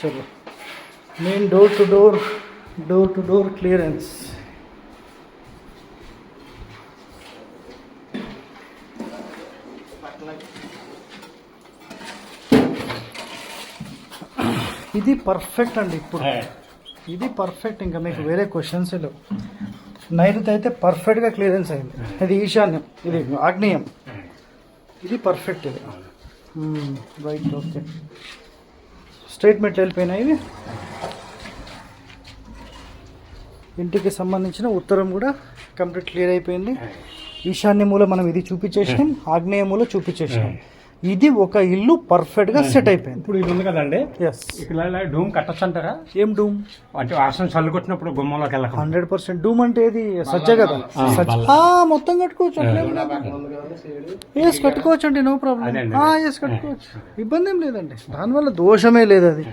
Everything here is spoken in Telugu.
చలో. Main door to door door to door clearance ఇది పర్ఫెక్ట్ అండి ఇప్పుడు. ఇది పర్ఫెక్ట్ ఇంకా మీకు వేరే క్వశ్చన్స్ లేవు. నైరుతి అయితే పర్ఫెక్ట్గా క్లియరెన్స్ అయింది. ఇది ఈశాన్యం ఇది ఆగ్నేయం. ఇది పర్ఫెక్ట్ ఇది. రైట్ ఓకే స్టేట్మెంట్లు వెళ్ళిపోయినాయి ఇవి. ఇంటికి సంబంధించిన ఉత్తరం కూడా కంప్లీట్ క్లియర్ అయిపోయింది. ఈశాన్య మూల మనం ఇది చూపించేసాం ఆగ్నేయ మూల చూపించేసాం ఇది ఒక ఇల్లు పర్ఫెక్ట్గా సెట్ అయిపోయింది. ఇప్పుడు ఇది ఉంది కదండి? ఎస్ ఇక్కడ డూమ్ కట్టచ్చు అంటారా ఏం డూమ్? అంటే వర్షం చల్లు కొట్టినప్పుడు గుమ్మంలోకి వెళ్ళక హండ్రెడ్ పర్సెంట్ డూమ్ అంటే ఏది? సజ్జ కదా? సజ్జ. మొత్తం కట్టుకోవచ్చు ఎస్ కట్టుకోవచ్చు అండి నో ప్రాబ్లం. ఎస్ కట్టుకోవచ్చు. ఇబ్బంది ఏం లేదండి. దానివల్ల దోషమే లేదు అది.